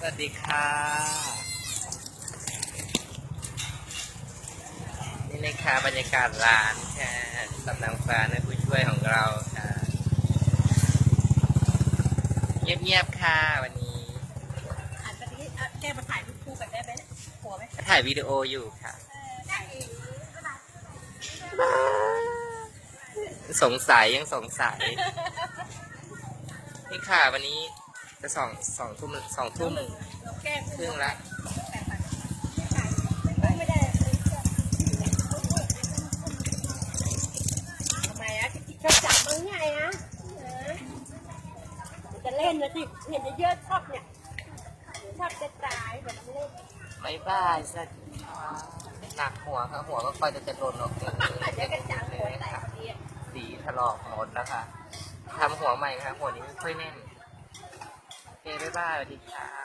สวัสดีค่ะ นี่นะคะบรรยากาศร้านค่ะสำนักฟ้าในผู้ช่วยของเราค่ะ เงียบๆค่ะวันนี้อันนี้อะแกมาถ่ายรูปคู่กันได้ไหมเนี่ยกลัวไหมถ่ายวิดีโออยู่ค่ะได้เองสงสัยยังสงสัย นี่ค่ะวันนี้ จะสองสองทุ่มสองทุ่มเราแก้ครึ่งละแต่ปันไม่ได้ทำไมอะจะจับมึงไงอะเออจะเล่นนะสิเห็นเยอะๆชอบเนี่ยชอบจะตายแบบเล่นไม่บ้ายสวัสดีค่ะหนักหัวค่ะหัวก็คอยจะจะหล่นออกเลยอาจจะกระจังหัวแตกค่ะเดียสีถลอกหมดแล้วค่ะทำหัวใหม่ค่ะหัวนี้ไม่ค่อยแน่นโอเค บ๊ายบายสวัสดีค่ะ